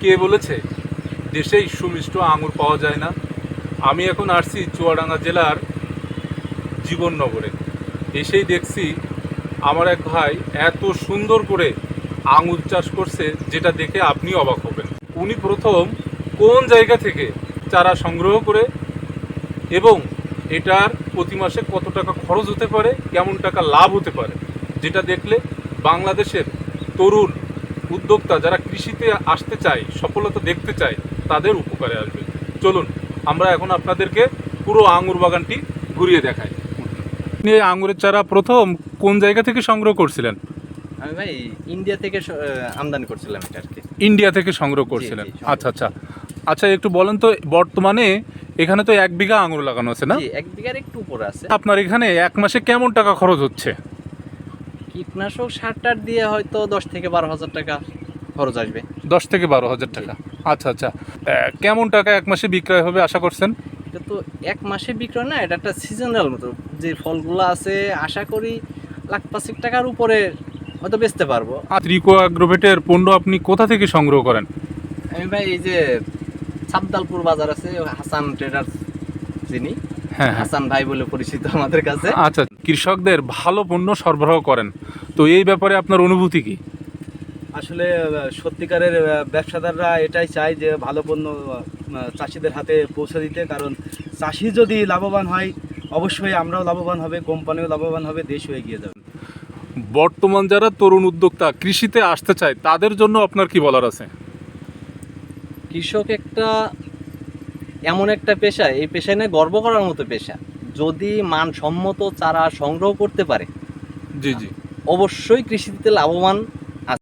কে বলেছে? দেশেই সুমিষ্ট আঙুর পাওয়া যায় না। আমি এখন আসছি চুয়াডাঙ্গা জেলার জীবননগরে। এসেই দেখছি আমার এক ভাই এত সুন্দর করে আঙুর চাষ করছে যেটা দেখে আপনি অবাক হবেন। উনি প্রথম কোন জায়গা থেকে চারা সংগ্রহ করে এবং এটার প্রতি মাসে কত টাকা খরচ হতে পারে, কেমন টাকা লাভ হতে পারে, যেটা দেখলে বাংলাদেশের তরুণ উদ্যোক্তা যারা কৃষিতে আসতে চায় সফলতা দেখতে চায় তাদের উপকারে আসবে। চলুন আমরা এখন আপনাদেরকে পুরো আঙুর বাগানটি ঘুরিয়ে দেখাই। আপনি এই আঙুরের চারা প্রথম কোন জায়গা থেকে সংগ্রহ করছিলেন? আমি ভাই ইন্ডিয়া থেকে আমদানি করছিলাম এটা আর কি। ইন্ডিয়া থেকে সংগ্রহ করছিলেন। আচ্ছা আচ্ছা। আচ্ছা একটু বলেন তো বর্তমানে এখানে তো এক বিঘা আঙুর লাগানো আছে না? এক বিঘার একটু উপরে আছে। আপনার এখানে এক মাসে কেমন টাকা খরচ হচ্ছে? কীটনাশক সার টার দিয়ে হয়তো দশ থেকে বারো হাজার টাকা খরচ আসবে। দশ থেকে বারো হাজার টাকা। আচ্ছা আচ্ছা। কেমন টাকা এক মাসে বিক্রয় হবে আশা করছেন? এটা তো এক মাসে বিক্রয় না এটা একটা সিজনাল মতো। যে ফলগুলো আছে আশা করি লাখ পাঁচেক টাকার উপরে হয়তো বেচতে পারব। আর রিকো অ্যাগ্রোভেটের পণ্য আপনি কোথা থেকে সংগ্রহ করেন? আমি ভাই এই যে সাবদালপুর বাজার আছে হাসান ট্রেডার্স যিনি হ্যাঁ হ্যাঁ। হাসান ভাই বলে পরিচিত আমাদের কাছে। আচ্ছা কৃষকদের ভালো পণ্য সরবরাহ করেন। তো এই ব্যাপারে আপনার অনুভূতি কি? আসলে সত্যিকারের ব্যবসাদাররা এটাই চায় যে ভালো পণ্য চাষিদের হাতে পৌঁছে দিতে। কারণ চাষি যদি লাভবান হয় অবশ্যই আমরাও লাভবান হবে কোম্পানিও লাভবান হবে দেশও এগিয়ে যাবে। বর্তমান যারা তরুণ উদ্যোক্তা কৃষিতে আসতে চায় তাদের জন্য আপনার কি বলার আছে? কৃষক একটা এমন একটা পেশা এই পেশা নিয়ে গর্ব করার মতো পেশা। যদি মানসম্মত চারা সংগ্রহ করতে পারে জি জি। অবশ্যই কৃষিতে লাভবান